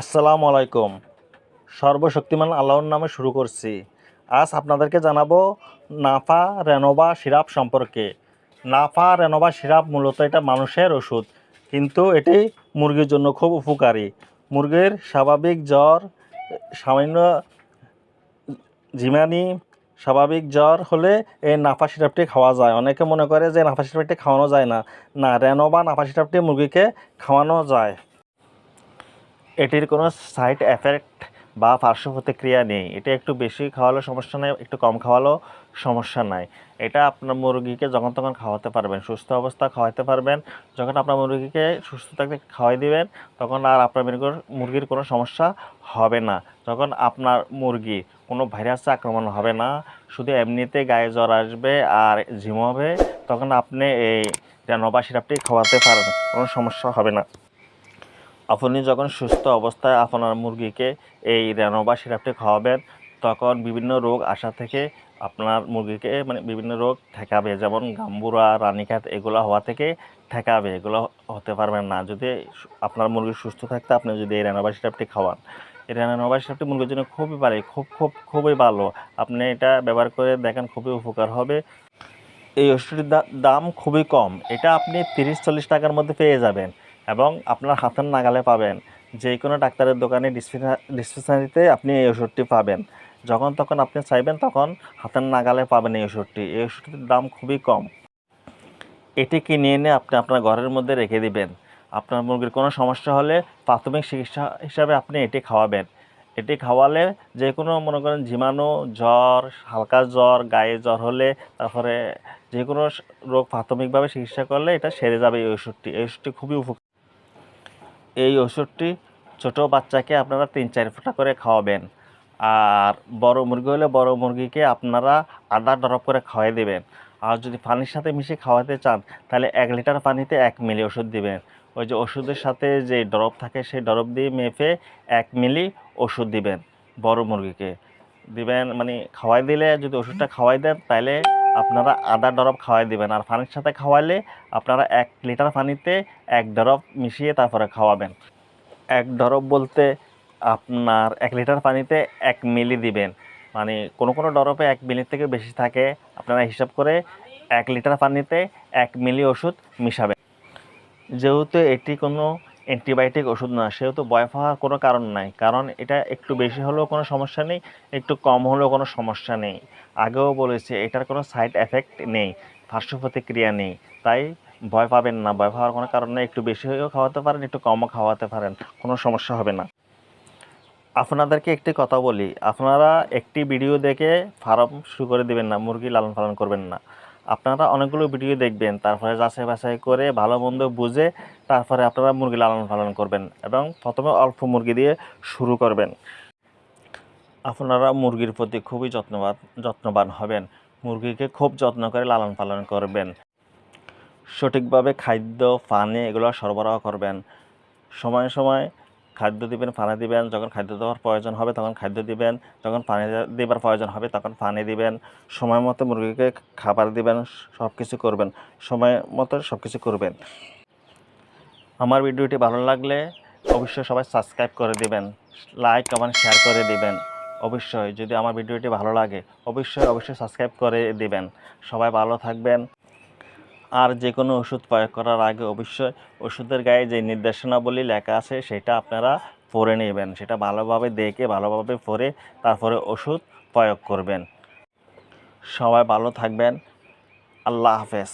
আসসালামু আলাইকুম। সর্বশক্তিমান আল্লাহর নামে শুরু করছি। আজ আপনাদেরকে জানাব নাফা রেনোভা সিরাপ সম্পর্কে। নাফা রেনোভা সিরাপ মূলত এটা মানুষের ওষুধ, কিন্তু এটি মুরগির জন্য খুব উপকারী। মুরগির স্বাভাবিক জ্বর, সামান্য ঝিমানি স্বাভাবিক জ্বর হলে এই নাফা সিরাপটি খাওয়া যায়। অনেকে মনে করে যে নাফা সিরাপটি খাওয়ানো যায় না। না, রেনোভা নাফা সিরাপটি মুরগিকে খাওয়ানো যায়। এটির কোনো সাইড এফেক্ট বা পার্শ্ব প্রতিক্রিয়া নেই। এটা একটু বেশি খাওয়ালেও সমস্যা নেই, একটু কম খাওয়ালেও সমস্যা নাই। এটা আপনার মুরগিকে যখন তখন খাওয়াতে পারবেন, সুস্থ অবস্থা খাওয়াতে পারবেন। যখন আপনার মুরগিকে সুস্থ থাকতে খাওয়াই দিবেন, তখন আর আপনার মুরগির মুরগির কোনো সমস্যা হবে না। যখন আপনার মুরগি কোনো ভাইরাসে আক্রমণ হবে না, শুধু এমনিতে গায়ে জ্বর আসবে আর ঝিমাবে, তখন আপনি এই রেনোভা সিরাপটি খাওয়াতে পারেন কোনো সমস্যা হবে না। আপনি যখন সুস্থ অবস্থায় আপনার মুরগিকে এই রেনোভা সিরাপটি খাওয়াবেন, তখন বিভিন্ন রোগ আসা থেকে আপনার মুরগিকে মানে বিভিন্ন রোগ ঠেকাবে। যেমন গাম্বুরা রানীখাত এগুলো হওয়া থেকে ঠেকাবে। এগুলো হতে পারবেন না। যদি আপনার মুরগি সুস্থ থাকতে আপনি যদি এই রেনোভা সিরাপটি খাওয়ান, এই রেনোভা সিরাপটি মুরগির জন্য খুবই ভালো, খুব খুব, খুবই ভালো। আপনি এটা ব্যবহার করে দেখেন, খুবই উপকার হবে। এই ওষুধটির দাম খুবই কম। এটা আপনি তিরিশ, চল্লিশ টাকার মধ্যে পেয়ে যাবেন। এবং আপনার হাতের নাগালে পাবেন। যে কোনো ডাক্তারের দোকানে ডিসপেন্সারিতে আপনি এই ওষুধটি পাবেন। যখন তখন আপনি চাইবেন তখন হাতের নাগালে পাবেন এই ওষুধটি। এই ওষুধটির দাম খুবই কম। এটি কিনে এনে আপনি আপনার ঘরের মধ্যে রেখে দিবেন। আপনার মুরগির কোনো সমস্যা হলে প্রাথমিক চিকিৎসা হিসাবে আপনি এটি খাওয়াবেন। এটি খাওয়ালে যে কোনো মনে করেন ঝিমানো জ্বর, হালকা জ্বর, গায়ে জ্বর হলে তারপরে যে কোনো রোগ প্রাথমিকভাবে চিকিৎসা করলে এটা সেরে যাবে এই ওষুধটি। এই ওষুধটি খুবই উপকার। এই ওষুধটি ছোট বাচ্চাকে আপনারা তিন চার ফোঁটা করে খাওয়াবেন। আর বড় মুরগি হলে বড় মুরগিকে আপনারা আদা ড্রপ করে খাওয়াই দেবেন। আর যদি পানির সাথে মিশিয়ে খাওয়াতে চান, তাহলে এক লিটার পানিতে এক মিলি ওষুধ দিবেন। ওই যে ওষুধের সাথে যে ড্রপ থাকে, সেই ড্রপ দিয়ে মেপে এক মিলি ওষুধ দিবেন বড় মুরগিকে। দিবেন মানে খাওয়াই দিলে যদি ওষুধটা খাওয়াই দেন, তাহলে আপনারা আদা ড্রপ খাওয়াই দিবেন। আর পানির সাথে খাওয়াইলে আপনারা এক লিটার পানিতে এক ড্রপ মিশিয়ে তারপরে খাওয়াবেন। এক ড্রপ বলতে আপনার এক লিটার পানিতে এক মিলি দিবেন। মানে কোনো কোনো ড্রপে এক মিলির থেকে বেশি থাকে। আপনারা হিসাব করে এক লিটার পানিতে এক মিলি ওষুধ মিশাবেন। যেহেতু এটি কোনো অ্যান্টিবায়োটিক ওষুধ না, সেহেতু ভয় পাওয়ার কোনো কারণ নাই। কারণ এটা একটু বেশি হলেও কোনো সমস্যা নেই, একটু কম হলেও কোনো সমস্যা নেই। আগেও বলেছি, এটার কোনো সাইড এফেক্ট নেই পার্শ্ব প্রতিক্রিয়া নেই। তাই ভয় পাবেন না, ভয় পাওয়ার কোনো কারণ নেই। একটু বেশি হয়েও খাওয়াতে পারেন, একটু কমও খাওয়াতে পারেন, কোনো সমস্যা হবে না। আপনাদেরকে একটি কথা বলি, আপনারা একটি ভিডিও দেখে ফার্ম শুরু করে দিবেন না, মুরগি লালন পালন করবেন না। আপনারা অনেকগুলো ভিডিও দেখবেন, তারপরে যাচাই বাছাই করে ভালো মন্দ বুঝে তারপরে আপনারা মুরগি লালন পালন করবেন এবং প্রথমে অল্প মুরগি দিয়ে শুরু করবেন। আপনারা মুরগির প্রতি খুবই যত্নবান যত্নবান হবেন। মুরগিকে খুব যত্ন করে লালন পালন করবেন। সঠিকভাবে খাদ্য, পানি এগুলো সরবরাহ করবেন। সময়ে সময় খাদ্য দিবেন, পানি দিবেন, যখন খাদ্য দেওয়ার প্রয়োজন হবে তখন খাদ্য দিবেন, যখন পানি দেবার প্রয়োজন হবে তখন পানি দিবেন, সময় মতো মুরগিকে খাবার দিবেন সব কিছু করবেন, সময় মতো সব কিছু করবেন। আমার ভিডিওটি ভালো লাগলে অবশ্যই সবাই সাবস্ক্রাইব করে দিবেন লাইক কমেন্ট শেয়ার করে দিবেন। অবশ্যই যদি আমার ভিডিওটি ভালো লাগে, অবশ্যই অবশ্যই সাবস্ক্রাইব করে দিবেন। সবাই ভালো থাকবেন। আর যে কোনো ওষুধ প্রয়োগ করার আগে অবশ্যই ওষুধের গায়ে যে নির্দেশনাবলী লেখা আছে, সেটা আপনারা পড়ে নেবেন। সেটা ভালোভাবে দেখে, ভালোভাবে পড়ে তারপরে ওষুধ প্রয়োগ করবেন। সবাই ভালো থাকবেন। আল্লাহ হাফেজ।